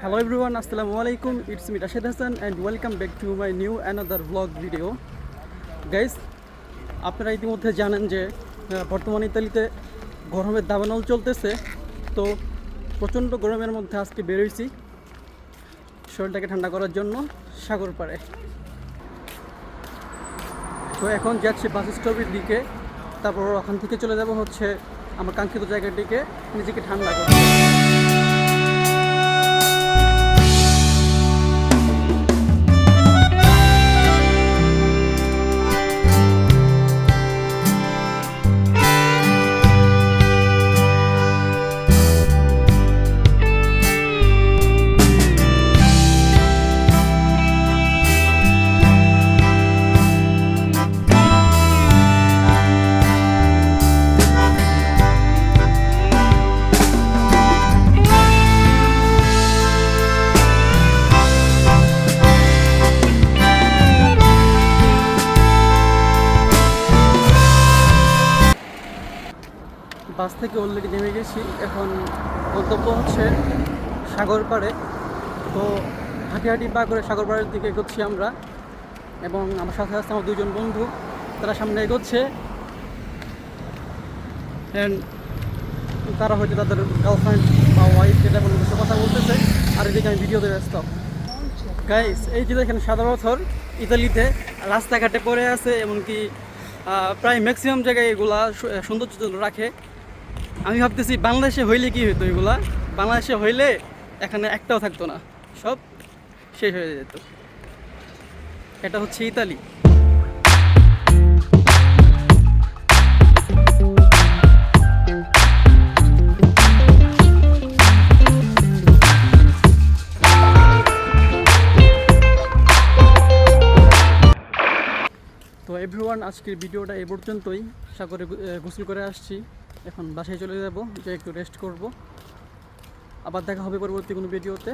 Hello everyone, Assalamu alaikum. It's me Rashid Hasan and welcome back to my new another blog video guys আপনারা ইতিমধ্যে জানেন যে বর্তমান ইতালিতে গরমের দাবানল চলতেছে। তো প্রচণ্ড গরমের মধ্যে আজকে বেরোইছি শরীরটাকে ঠান্ডা করার জন্য সাগর পাড়ে। তো এখন যাচ্ছি বাস স্টপের দিকে তারপর ওখান থেকে চলে যাব হচ্ছে আমার কাঙ্ক্ষিত জায়গাটিকে নিজেকে ঠান্ডা করতে। বাস থেকে অলরেডি নেমে গেছি। এখন গন্তব্য হচ্ছে সাগর পাড়ে। তো হাঁটি হাঁটি পা করে সাগর পাড়ের দিকে এগোচ্ছি আমরা। এবং আমার সাথে আছে আমার দুজন বন্ধু। তারা সামনে এগোচ্ছে। তারা হয়তো তাদের গার্লফ্রেন্ড বা ওয়াইফ এটা কোনো কিছু কথা বলতেছে। আর এদিকে আমি ভিডিওতে ব্যস্ত গাইস এই যে দেখেন সাদা পাথর ইতালিতে রাস্তাঘাটে পড়ে আছে, এমনকি প্রায় ম্যাক্সিমাম জায়গায় এগুলা সৌন্দর্য রাখে। আমি ভাবতেছি বাংলাদেশে হইলে কি হতো এগুলা? বাংলাদেশে হইলে এখানে একটাও থাকতো না। সব শেষ হয়ে যেত। এটা হচ্ছে ইতালি। তো এভরিওয়ান আজকের ভিডিওটা এ পর্যন্তই। সাগরে গোসল করে আসছি। এখন বাসায় চলে যাব যে একটু রেস্ট করব। আবার দেখা হবে পরবর্তী কোনো ভিডিওতে।